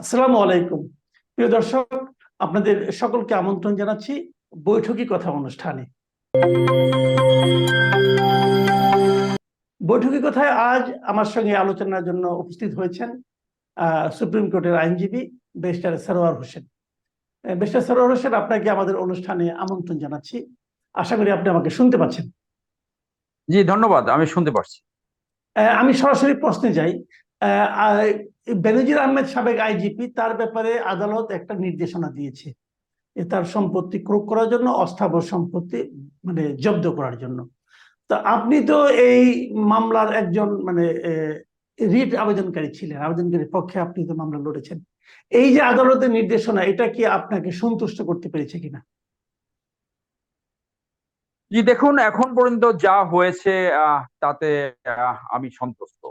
আসসালামু আলাইকুম। প্রিয় দর্শক আপনাদের সকলকে আমন্ত্রণ জানাচ্ছি বৈঠকি কথা অনুষ্ঠানে। বৈঠকি কথায় আজ আমার সঙ্গে আলোচনার জন্য উপস্থিত হয়েছেন সুপ্রিম কোর্টের আইনজীবী বেস্টার সরোয়ার হোসেন। বেস্টার সরোয়ার হোসেন আপনাকে আমাদের অনুষ্ঠানে আমন্ত্রণ জানাচ্ছি। আশা করি আপনি আমাকে শুনতে পাচ্ছেন। জি ধন্যবাদ আমি শুনতে পারছি আমি সরাসরি প্রশ্নে যাই। বেনজির আহমেদ সাবেক আইজিপি, তার ব্যাপারে আদালত একটা নির্দেশনা দিয়েছে তার সম্পত্তি ক্রোক করার জন্য, অস্থাবর সম্পত্তি মানে জব্দ করার জন্য। তো আপনি তো এই মামলার একজন মানে রিট আবেদনকারী ছিলেন, আবেদনকারীর পক্ষে আপনি তো মামলা লড়েছেন। এই যে আদালতের নির্দেশনা, এটা কি আপনাকে সন্তুষ্ট করতে পেরেছে কিনা? জি, দেখুন, এখন পর্যন্ত যা হয়েছে তাতে আমি সন্তুষ্ট।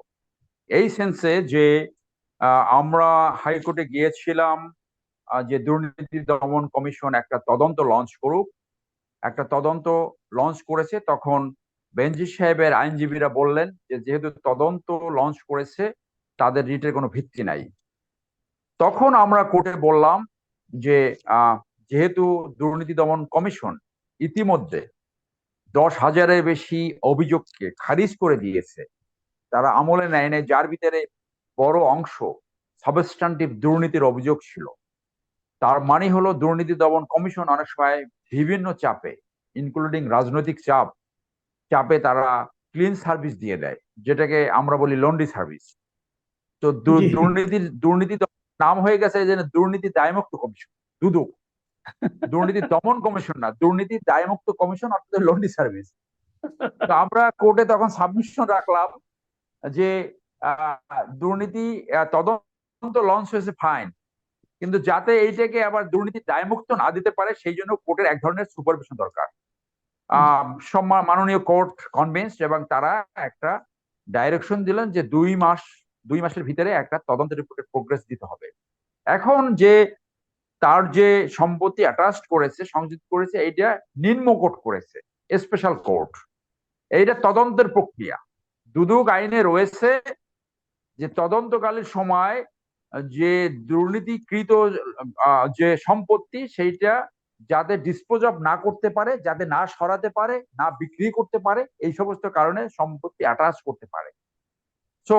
এই সেন্সে যে আমরা হাইকোর্টে গিয়েছিলাম যে দুর্নীতি দমন কমিশন একটা তদন্ত লঞ্চ করুক। একটা তদন্ত লঞ্চ করেছে, তখন বেনজি সাহেবের আইনজীবীরা বললেন যে, যেহেতু তদন্ত লঞ্চ করেছে, তাদের রিটের কোনো ভিত্তি নাই। তখন আমরা কোর্টে বললাম যে যেহেতু দুর্নীতি দমন কমিশন ইতিমধ্যে দশ হাজারের বেশি অভিযোগকে খারিজ করে দিয়েছে তারা আমলে নেয় নাই যার ভিতরে বড় অংশ সাবস্টান্টিভ দুর্নীতির অভিযোগ ছিল। তার মানে হলো দুর্নীতি দমন কমিশন অনেক সময় বিভিন্ন চাপে ইনক্লুডিং রাজনৈতিক চাপ চাপে তারা ক্লিন সার্ভিস দিয়ে দেয় যেটাকে আমরা বলি লন্ড্রি সার্ভিস তো দুর্নীতির দুর্নীতি নাম হয়ে গেছে যে দুর্নীতি দায়মুক্ত কমিশন দুদক দুর্নীতি দমন কমিশন না দুর্নীতি দায়মুক্ত কমিশন অর্থাৎ লন্ড্রি সার্ভিস তো আমরা কোর্টে তখন সাবমিশন রাখলাম যে দুর্নীতি তদন্ত লঞ্চ হয়েছে ফাইন কিন্তু যাতে এইটাকে আবার দুর্নীতি দায়মুক্ত না দিতে পারে, সেই জন্য কোর্টের এক ধরনের সুপারভিশন দরকার। সম্মান মাননীয় কোর্ট কনভিন্সড এবং তারা একটা ডাইরেকশন দিলেন যে দুই মাস, দুই মাসের ভিতরে একটা তদন্ত রিপোর্টের প্রোগ্রেস দিতে হবে। এখন যে, তার যে সম্পত্তি অ্যাটাচড করেছে, সংযুক্ত করেছে, এইটা নিম্ন কোর্ট করেছে স্পেশাল কোর্ট। এইটা তদন্তের প্রক্রিয়া। দুদক আইনে রয়েছে যে তদন্তকালীন সময় যে দুর্নীতিকৃত যে সম্পত্তি সেইটা যাতে ডিসপোজ অফ না করতে পারে, যাতে না সরাতে পারে, না বিক্রি করতে পারে, এই সমস্ত কারণে সম্পত্তি অ্যাটাচ করতে পারে। সো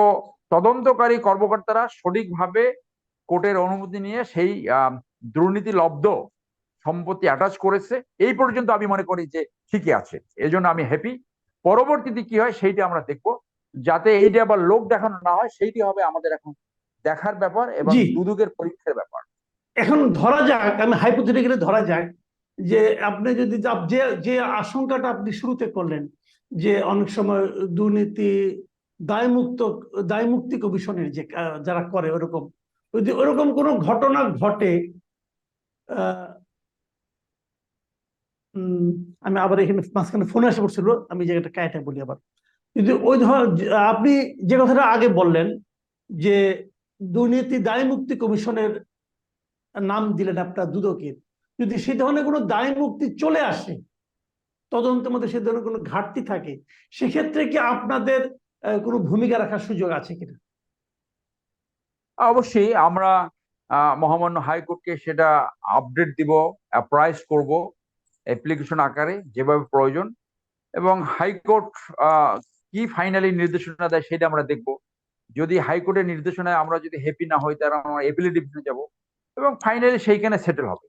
তদন্তকারী কর্মকর্তারা সঠিকভাবে কোর্টের অনুমতি নিয়ে সেই দুর্নীতি লব্ধ সম্পত্তি অ্যাটাচ করেছে। এই পর্যন্ত আমি মনে করি যে ঠিকই আছে। এই জন্য আমি হ্যাপি পরবর্তীতে কি হয় সেইটা আমরা দেখব। যাতে এইটা আবার লোক দেখানো না হয় সেইটি হবে আমাদের এখন দেখার ব্যাপার এবং। দুদকের পরীক্ষার ব্যাপার এখন ধরা যাক আমি হাইপোথেটিক্যালি ধরা যাক যে আপনি যদি যে যে আশঙ্কাটা আপনি শুরুতে করলেন যে অনেক সময় দুর্নীতি দায়মুক্ত দায়মুক্তি কমিশনের যে যারা করে ওরকম যদি ওরকম কোনো ঘটনা ঘটে আমি আবার এখানে মাঝখানে ফোন এসে পড়ছিল আমি জায়গাটা কায়টা বলি আবার যদি ওই ধর, আপনি যে কথাটা আগে বললেন যে দুর্নীতি দায় মুক্তি কমিশনের নাম দিলেন আপনার দুদকের। যদি সে ধরনের কোনো দায় মুক্তি চলে আসে, তদন্তের মধ্যে সে ধরনের কোনো ঘাটতি থাকে, সেক্ষেত্রে কি আপনাদের কোনো ভূমিকা রাখার সুযোগ আছে কিনা? অবশ্যই আমরা মহামান্য হাইকোর্টকে সেটা আপডেট দিব, অ্যাপ্রাইজ করব, অ্যাপ্লিকেশন আকারে যেভাবে প্রয়োজন। এবং হাইকোর্ট কি ফাইনালি নির্দেশনা দেয় সেটা আমরা দেখব। যদি হাইকোর্টের নির্দেশনায় আমরা যদি হ্যাপি না হই, তাহলে আমরা এপিলেট ডিভিশনে যাব এবং ফাইনালি সেইখানে সেটেল হবে।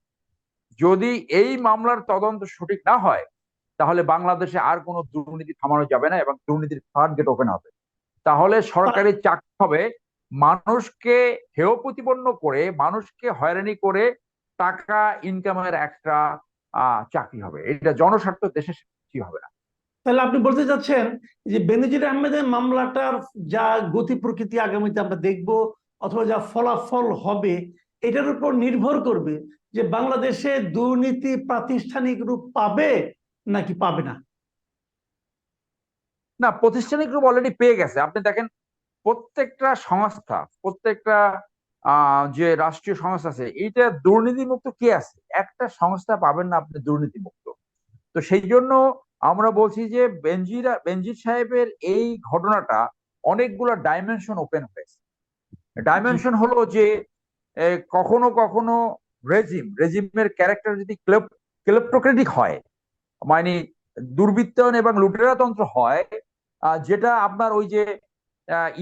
যদি এই মামলার তদন্ত সঠিক না হয়, তাহলে বাংলাদেশে আর কোনো দুর্নীতি থামানো যাবে না এবং দুর্নীতির থার্ড গেট ওপেন হবে। তাহলে সরকারি চাকরি হবে, মানুষকে হেয় প্রতিপন্ন করে, মানুষকে হয়রানি করে টাকা ইনকামের একটা চাকরি হবে। এটা জনস্বার্থ দেশের হবে না? তাহলে আপনি বলতে চাচ্ছেন যে বেনজির আহমেদের মামলাটার যা গতি প্রকৃতি আগামীতে আমরা দেখব অথবা যা ফলাফল হবে, এটার উপর নির্ভর করবে যে বাংলাদেশে দুর্নীতি প্রাতিষ্ঠানিক রূপ পাবে নাকি পাবে না। না, প্রতিষ্ঠানিক রূপ অলরেডি পেয়ে গেছে। আপনি দেখেন প্রত্যেকটা সংস্থা, প্রত্যেকটা যে রাষ্ট্রীয় সংস্থা আছে, এইটা দুর্নীতিমুক্ত কে আছে? একটা সংস্থা পাবেন না আপনি দুর্নীতিমুক্ত। তো সেই জন্য আমরা বলছি যে বেনজিরা বেনজির সাহেবের এই ঘটনাটা অনেকগুলো ডাইমেনশন ওপেন হয়েছে। ডাইমেনশন হলো যে কখনো কখনো রেজিম রেজিমের ক্যারেক্টার যদি ক্লেপ ক্লেপ্টোক্রেটিক হয় মানে দুর্বৃত্তায়ন এবং লুটেরাতন্ত্র হয় যেটা আপনার ওই যে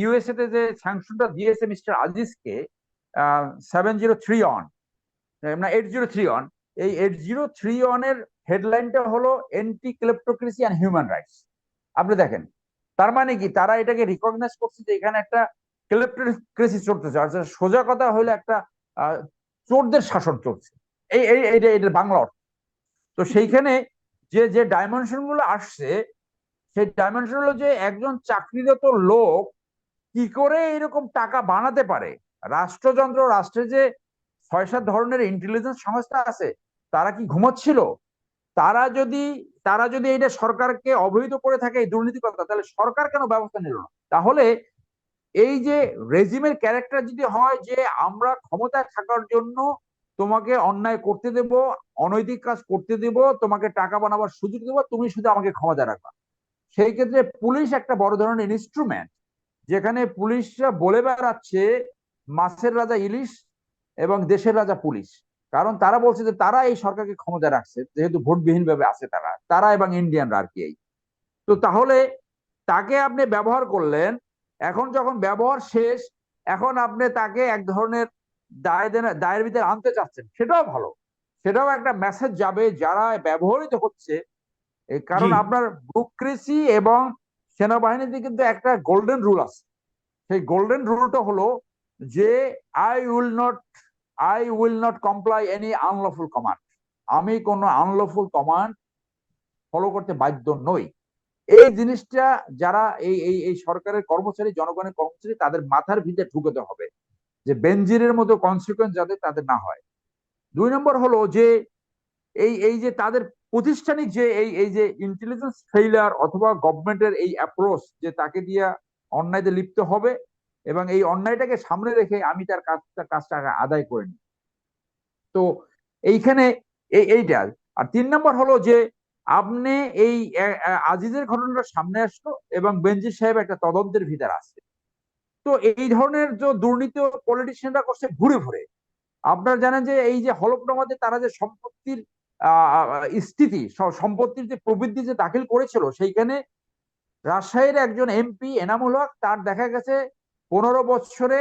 ইউএসএ তে যে স্যাংশনটা দিয়েছে মিস্টার আজিজকে সেভেন জিরো থ্রি অন না এইট জিরো থ্রি অন এই এইট জিরো থ্রি অনের হেডলাইনটা হলো anti kleptocracy and human rights আপনি দেখেন, তার মানে কি? তারা এটাকে রিকগনাইজ করছে যে এখানে একটা ক্লেপ্টোক্রেসি চলতেছে, আর সোজা কথা হলো একটা চোরদের শাসন চলছে। এই এইটা এটার বাংলা অর্থ। তো সেইখানে যে যে ডাইমেনশনগুলো আসছে, সেই ডাইমেনশন হলো যে একজন চাকরিরত লোক কি করে এরকম টাকা বানাতে পারে? রাষ্ট্রযন্ত্র, রাষ্ট্রের যে ছয় সাত ধরনের ইন্টেলিজেন্স সংস্থা আছে, তারা কি ঘুমাচ্ছিল? তারা যদি তারা যদি এটা সরকারকে অবহিত করে থাকে এই দুর্নীতি কথা তাহলে সরকার কেন ব্যবস্থা নিল না? তাহলে এই যে রেজিমের ক্যারেক্টার যদি হয় যে আমরা ক্ষমতায় থাকার জন্য তোমাকে অন্যায় করতে দেব, অনৈতিক কাজ করতে দেব, তোমাকে টাকা বানাবার সুযোগ দেবো, তুমি শুধু আমাকে ক্ষমতা রাখবা। সেই ক্ষেত্রে পুলিশ একটা বড় ধরনের ইনস্ট্রুমেন্ট যেখানে পুলিশরা বলে বেড়াচ্ছে মাছের রাজা ইলিশ এবং দেশের রাজা পুলিশ। কারণ তারা বলছে যে তারা এই সরকারকে ক্ষমতা রাখছে যেহেতু ভোটবিহীন ভাবে আছে তারা। তারা এবং ইন্ডিয়ানরা আর কি এই। তো তাহলে তাকে আপনি ব্যবহার করলেন এখন যখন ব্যবহার শেষ এখন আপনি তাকে এক ধরনের দায় দায়ের ভিতরে আনতে চাচ্ছেন সেটাও ভালো। সেটাও একটা মেসেজ যাবে যারা ব্যবহৃত হচ্ছে। কারণ আপনার ব্যুক্রেসি এবং সেনাবাহিনীতে কিন্তু একটা গোল্ডেন রুল আছে। সেই গোল্ডেন রুলটা হলো যে I will not I will not comply any unlawful command আমি কোনো আনলফুল কমান্ড ফলো করতে বাধ্য নই। এই জিনিসটা যারা এই এই এই সরকারের কর্মচারী, জনগণের কর্মচারী, তাদের মাথার ভিতরে ঢুকাতে হবে যে বেনজিরের মতো কনসিকুয়েন্স যাতে তাদের না হয়। দুই নম্বর হলো যে এই এই যে তাদের প্রতিষ্ঠানিক যে এই এই যে ইন্টেলিজেন্স ফেইলার অথবা গভর্নমেন্টের এই অ্যাপ্রোচ যে তাকে দিয়া অন্যায়তে লিপ্ত হবে এবং এই অন্যায়টাকে সামনে রেখে আমি তার কাজটা কাজটা আদায় করে নিই। তো এইখানে এই এইটা। আর তিন নম্বর হলো যে আপনি এই আজিজের ঘটনাটা সামনে আসলো এবং বেনজির সাহেব একটা তদন্তের ভিতর আছে। তো এই ধরনের যে দুর্নীতি পলিটিশিয়ানরা করছে ঘুরে ঘুরে। আপনারা জানেন যে এই যে হলফনামাতে তারা যে সম্পত্তির স্থিতি সম্পত্তির যে প্রবৃদ্ধি যে দাখিল করেছিল, সেইখানে রাজশাহীর একজন এমপি এনামুল হক, তার দেখা গেছে পনেরো বছরে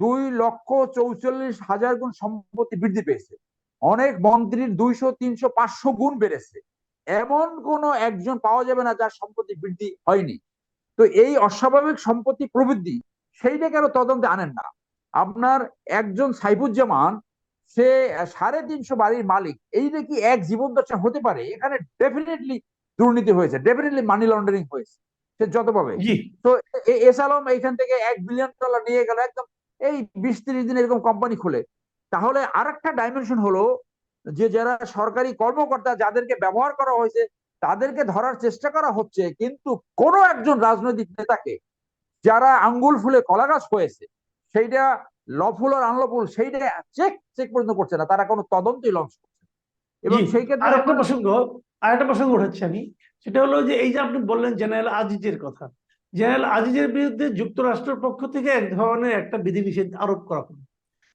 দুই লক্ষ চৌচল্লিশ হাজার গুণ সম্পত্তি বৃদ্ধি পেয়েছে। অনেক মন্ত্রীর দুইশো, তিনশো, পাঁচশো গুণ বেড়েছে। এমন কোন একজন পাওয়া যাবে না যার সম্পত্তি বৃদ্ধি হয়নি। তো এই অস্বাভাবিক সম্পত্তি প্রবৃদ্ধি, সেইটা কেন তদন্তে আনেন না? আপনার একজন সাইফুজ্জামান, সে সাড়ে তিনশো বাড়ির মালিক। এইটা কি এক জীবন দশা হতে পারে? এখানে ডেফিনেটলি দুর্নীতি হয়েছে ডেফিনেটলি মানি লন্ডারিং হয়েছে। সে যত পাবে। তো এস আলম এইখান থেকে এক বিলিয়ন ডলার নিয়ে গেল একদম এই বিশ তিরিশ দিন এরকম কোম্পানি খুলে। তাহলে আরেকটা ডাইমেনশন হলো যে যারা সরকারি কর্মকর্তা যাদেরকে ব্যবহার করা হয়েছে তাদেরকে ধরার চেষ্টা করা হচ্ছে কিন্তু কোন একজন রাজনৈতিক নেতাকে যারা আঙ্গুল ফুলে কলা গাছ হয়েছে সেইটা লফুল আর আনলফুল সেইটা চেক চেক পর্যন্ত করছে না তারা কোনো তদন্তই লঞ্চ করছে এবং সেই ক্ষেত্রে আরেকটা প্রসঙ্গ আরেকটা প্রসঙ্গ উঠাচ্ছি আমি। সেটা হলো যে এই যে আপনি বললেন জেনারেল আজিজের কথা, জেনারেল আজিজের বিরুদ্ধে যুক্তরাষ্ট্রের পক্ষ থেকে এক ধরনের একটা বিধিনিষেধ আরোপ করা হলো।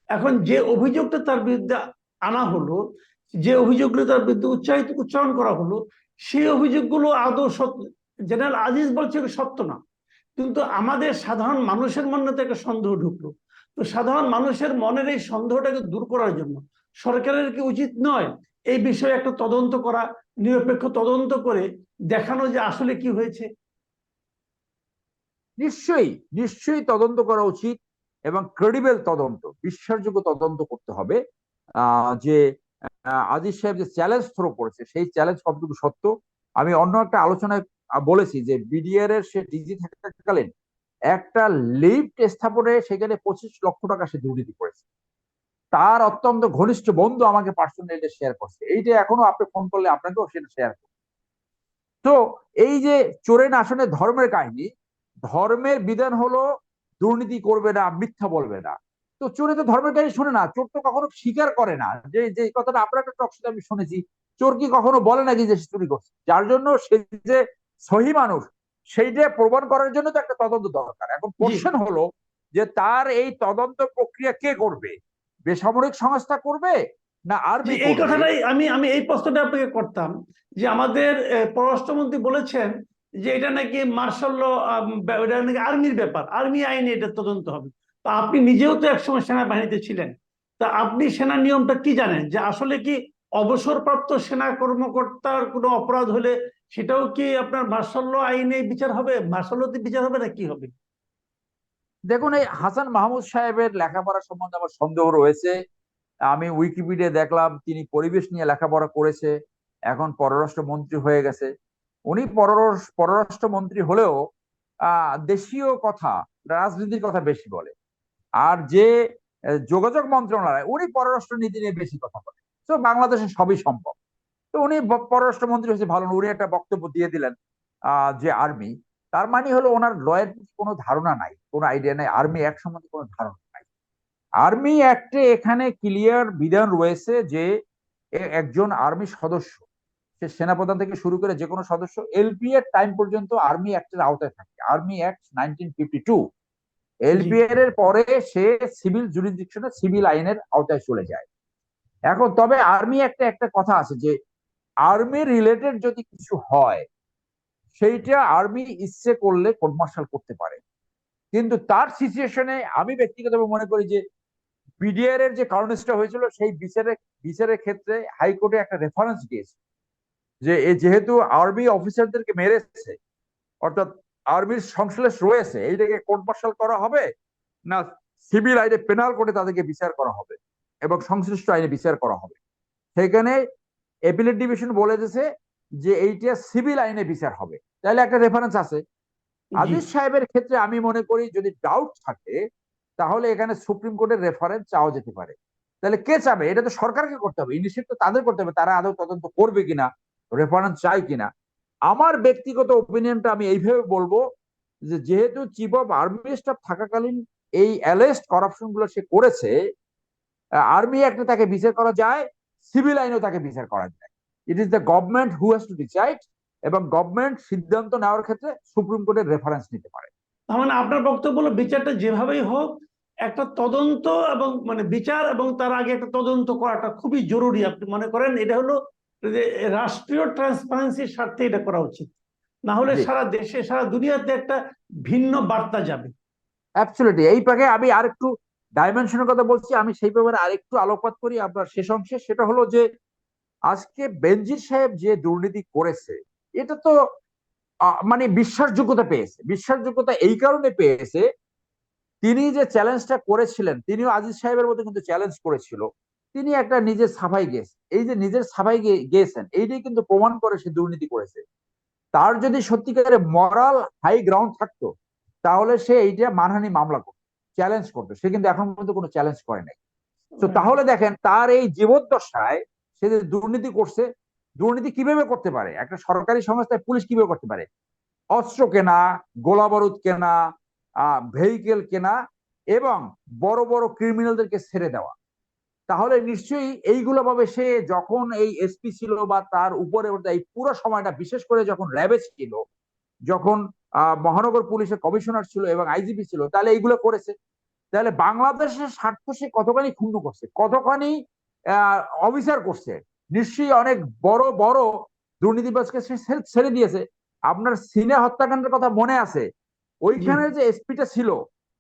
এখন যে অভিযোগটা তার বিরুদ্ধে আনা হলো, যে অভিযোগগুলো তার বিরুদ্ধে উচ্চারিত, উচ্চারণ করা হলো, সেই অভিযোগগুলো আদৌ সত্য জেনারেল আজিজ বলছে সত্য না? কিন্তু আমাদের সাধারণ মানুষের মনে তো একটা সন্দেহ ঢুকলো। তো সাধারণ মানুষের মনের এই সন্দেহটাকে দূর করার জন্য সরকারের কি উচিত নয় এই বিষয়ে একটা তদন্ত করা, নিরপেক্ষ তদন্ত করে দেখানো যে আসলে কি হয়েছে। নিশ্চয়ই নিশ্চয়ই তদন্ত করা উচিত এবং ক্রেডিবল তদন্ত, বিশ্বাসযোগ্য তদন্ত করতে হবে। যে আজিজ সাহেব যে চ্যালেঞ্জ থ্রো করেছে, সেই চ্যালেঞ্জ কতটুকু সত্য? আমি অন্য একটা আলোচনায় বলেছি যে বিডিআর এর সে ডিজি থাকাকালীন একটা লিফট স্থাপনে সেখানে পঁচিশ লক্ষ টাকা সে দুর্নীতি করেছে। তার অত্যন্ত ঘনিষ্ঠ বন্ধু আমাকে পার্সোনালি শেয়ার করছে। এইটা এখনও আপনি ফোন করলে আপনাকেও সেটা শেয়ার করবে। তো এই যে চোরেন আসনে ধর্মের কাহিনী ধর্মের বিধান হলো দুর্নীতি করবে না মিথ্যা বলবে না। তো চোরে তো ধর্মের কাহিনী শোনে না চোর তো কখনো স্বীকার করে না। যে যে কথাটা আপনার একটা টকশোতে আমি শুনেছি চোর কি কখনো বলে নাকি যে সে চুরি করছে? যার জন্য সে যে সহি মানুষ সেইটা প্রমাণ করার জন্য তো একটা তদন্ত দরকার। এখন কোশ্চেন হলো যে তার এই তদন্ত প্রক্রিয়া কে করবে? বেসামরিক সংস্থা করবে না আর্মি জি, এই কথাটাই আমি আমি এই প্রশ্নটা আপনাকে করতাম যে আমাদের পররাষ্ট্রমন্ত্রী বলেছেন যে এটা নাকি মার্শাল এটা নাকি আর্মির ব্যাপার আর্মি আইনে এটা তদন্ত হবে। তা আপনি নিজেও তো একসময় সেনাবাহিনীতে ছিলেন। তা আপনি সেনা নিয়মটা কি জানেন? যে আসলে কি অবসরপ্রাপ্ত সেনা কর্মকর্তার কোনো অপরাধ হলে সেটাও কি আপনার মার্শাল আইনে বিচার হবে? মার্শালোতে বিচার হবে না কি হবে? দেখুন, এই হাসান মাহমুদ সাহেবের লেখাপড়া সম্বন্ধে আমার সন্দেহ রয়েছে। আমি উইকিপিডিয়া দেখলাম, তিনি পরিবেশ নিয়ে লেখাপড়া করেছে, এখন পররাষ্ট্র মন্ত্রী হয়ে গেছে। উনি পররাষ্ট্র মন্ত্রী হলেও দেশীয় কথা, রাজনীতির কথা বেশি বলে। আর যে যোগাযোগ মন্ত্রণালয়, উনি পররাষ্ট্র নীতি নিয়ে বেশি কথা বলে। তো বাংলাদেশে সবই সম্ভব। তো উনি পররাষ্ট্র মন্ত্রী হয়েছে, ভালো উনি একটা বক্তব্য দিয়ে দিলেন যে আর্মি। তার মানে হলো ওনার লয়ের প্রতি কোনো ধারণা নাই কোনো আইডিয়া নাই আর্মি অ্যাক্ট সম্বন্ধে কোনো ধারণা নাই। আর্মি অ্যাক্টে এখানে ক্লিয়ার বিধান রয়েছে যে একজন আর্মি সদস্য সে সেনাপ্রধান থেকে শুরু করে যে কোনো সদস্য এলপি এর টাইম পর্যন্ত আর্মি অ্যাক্টের আওতায় থাকে। Army act nineteen fifty two LP এর পরে সে সিভিল জুরিসডিকশনে সিভিল আইনের আওতায় চলে যায়। এখন তবে আর্মি একটা একটা কথা আছে যে আর্মি রিলেটেড যদি কিছু হয় সেইটা আর্মি ইচ্ছে করলে কোর্ট মার্শাল করতে পারে। কিন্তু তার সিচুয়েশনে আমি ব্যক্তিগতভাবে মনে করি যে বিডিআর এর যে কারণেসটা হয়েছিল, সেই বিচারের বিচারের ক্ষেত্রে হাইকোর্টে একটা রেফারেন্স দিয়েছে। যে যেহেতু আর্মি অফিসারদেরকে মেরেছে, অর্থাৎ আর্মির সংশ্লেষ রয়েছে, এইটাকে কোর্ট মার্শাল করা হবে না সিভিল আইনে পেনাল কোর্টে তাদেরকে বিচার করা হবে এবং সংশ্লিষ্ট আইনে বিচার করা হবে। সেখানে এপিলেট ডিভিশন বলে দিয়েছে যে এইটা সিভিল আইনে বিচার হবে। তাহলে একটা রেফারেন্স আছে। আজিজ সাহেবের ক্ষেত্রে আমি মনে করি যদি ডাউট থাকে তাহলে এখানে সুপ্রিম কোর্টের রেফারেন্স চাওয়া যেতে পারে। তাহলে কে চাবে? এটা তো সরকারকে করতে হবে। ইনিশিয়েটিভ তো তাদের করতে হবে। তারা আদৌ তদন্ত করবে কিনা রেফারেন্স চাই কিনা। আমার ব্যক্তিগত ওপিনিয়নটা আমি এইভাবে বলব যে যেহেতু চিফ অফ আর্মি স্টাফ থাকাকালীন এই অ্যালেস্ট করাপশনগুলো সে করেছে আর্মি একটা তাকে বিচার করা যায় সিভিল আইনেও তাকে বিচার করা যায়। It is the government who has to decide এবং গভর্নমেন্ট সিদ্ধান্ত নেওয়ার ক্ষেত্রে সুপ্রিম কোর্টের রেফারেন্স নিতে পারে। তার মানে আপনার বক্তব্য হলো বিচারটা যেভাবেই হোক একটা তদন্ত এবং মানে বিচার এবং তার আগে একটা তদন্ত করাটা খুবই জরুরি। আপনি মনে করেন এটা হলো যে রাষ্ট্রীয় ট্রান্সপারেন্সির স্বার্থে এটা করা উচিত। না হলে সারা দেশে সারা দুনিয়াতে একটা ভিন্ন বার্তা যাবে। অ্যাবসলিউটলি এই পাকে আমি আরেকটু ডাইমেনশনের কথা বলছি আমি সেই ব্যাপারে আরেকটু আলোকপাত করি আপনার শেষ অংশে। সেটা হলো যে আজকে বেনজির সাহেব যে দুর্নীতি করেছে এটা তো মানে বিশ্বাসযোগ্যতা পেয়েছে। বিশ্বাসযোগ্যতা এই কারণে পেয়েছে তিনি যে চ্যালেঞ্জটা করেছিলেন তিনিও আজিজ সাহেবের মতো কিন্তু চ্যালেঞ্জ করেছিল তিনি একটা নিজের সাফাই গেছে। এই যে নিজের সাফাই গে- গেছেন এইটাই কিন্তু প্রমাণ করে সে দুর্নীতি করেছে। তার যদি সত্যিকারের মরাল হাই গ্রাউন্ড থাকতো তাহলে সে এইটা মানহানি মামলা করতো চ্যালেঞ্জ করতো। সে কিন্তু এখন পর্যন্ত কোনো চ্যালেঞ্জ করে নাই। তো তাহলে দেখেন তার এই জীবদ্দশায় সে যে দুর্নীতি করছে, দুর্নীতি কীভাবে করতে পারে? একটা সরকারি সংস্থায় পুলিশ কীভাবে করতে পারে? অস্ত্র কেনা, গোলা বারুদ কেনা ভেহিকেল কেনা এবং বড় বড় ক্রিমিনালদেরকে ছেড়ে দেওয়া। তাহলে নিশ্চয়ই এইগুলো ভাবে সে যখন এই এসপি ছিল বা তার উপরে এই পুরো সময়টা, বিশেষ করে যখন র্যাবে ছিল, যখন মহানগর পুলিশের কমিশনার ছিল এবং আইজিপি ছিল, তাহলে এইগুলো করেছে। তাহলে বাংলাদেশের স্বার্থ সে কতখানি ক্ষুণ্ণ করছে? কতখানি অফিসার করছে। নিশ্চয়ই অনেক বড় বড় দুর্নীতিবাজকে ছেড়ে দিয়েছে। আপনার সিনে হত্যাকাণ্ডের কথা মনে আছে? ওইখানে যে এসপিটা ছিল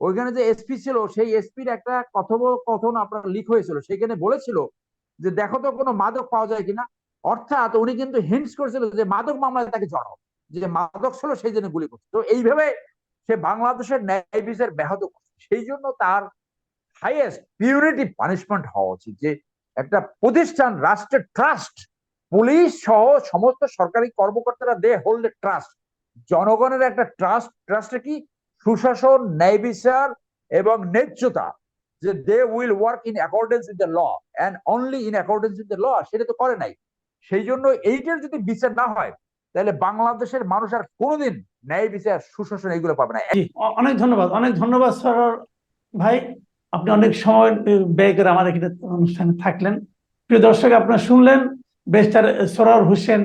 ওইখানে যে এসপি ছিল সেই এসপির একটা কথোপকথন আপনার লিক হয়েছিল। সেখানে বলেছিল যে দেখো তো কোনো মাদক পাওয়া যায় কিনা? অর্থাৎ উনি কিন্তু হিন্টস করেছিল যে মাদক মামলায় তাকে জড়াও। যে মাদক ছিল সেই জন্য গুলি করছে। তো এইভাবে সে বাংলাদেশের ন্যায় বিচার ব্যাহত করছে। সেই জন্য তার হাইয়েস্ট পিউরিটি পানিশমেন্ট হওয়া উচিত। যে একটা প্রতিষ্ঠান, রাষ্ট্রের ট্রাস্ট পুলিশ সহ সমস্ত সরকারি কর্মকর্তারা দে হোল্ড ট্রাস্ট জনগণের একটা ট্রাস্ট ট্রাস্টে কি? সুশাসন, ন্যায় বিচার এবং ন্যায্যতা, যে they will work in accordance with the law and only in accordance with the law সেটা তো করে নাই। সেই জন্য এইটার যদি বিচার না হয়, তাহলে বাংলাদেশের মানুষ আর কোনোদিন ন্যায় বিচার, সুশাসন এগুলো পাবে না। অনেক ধন্যবাদ অনেক ধন্যবাদ, স্যার। ভাই আপনি অনেক সময় ব্যয় করে আমার এখানে অনুষ্ঠানে থাকলেন। প্রিয় দর্শক, আপনারা শুনলেন বেস্টার সরার হোসেন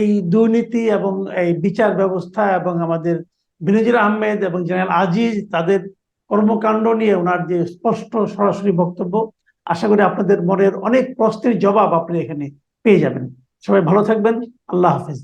এই দুর্নীতি এবং এই বিচার ব্যবস্থা এবং আমাদের বিনজির আহমেদ এবং জেনারেল আজিজ তাদের কর্মকাণ্ড নিয়ে ওনার যে স্পষ্ট সরাসরি বক্তব্য, আশা করি আপনাদের মনের অনেক প্রশ্নের জবাব আপনি এখানে পেয়ে যাবেন। সবাই ভালো থাকবেন। আল্লাহ হাফেজ।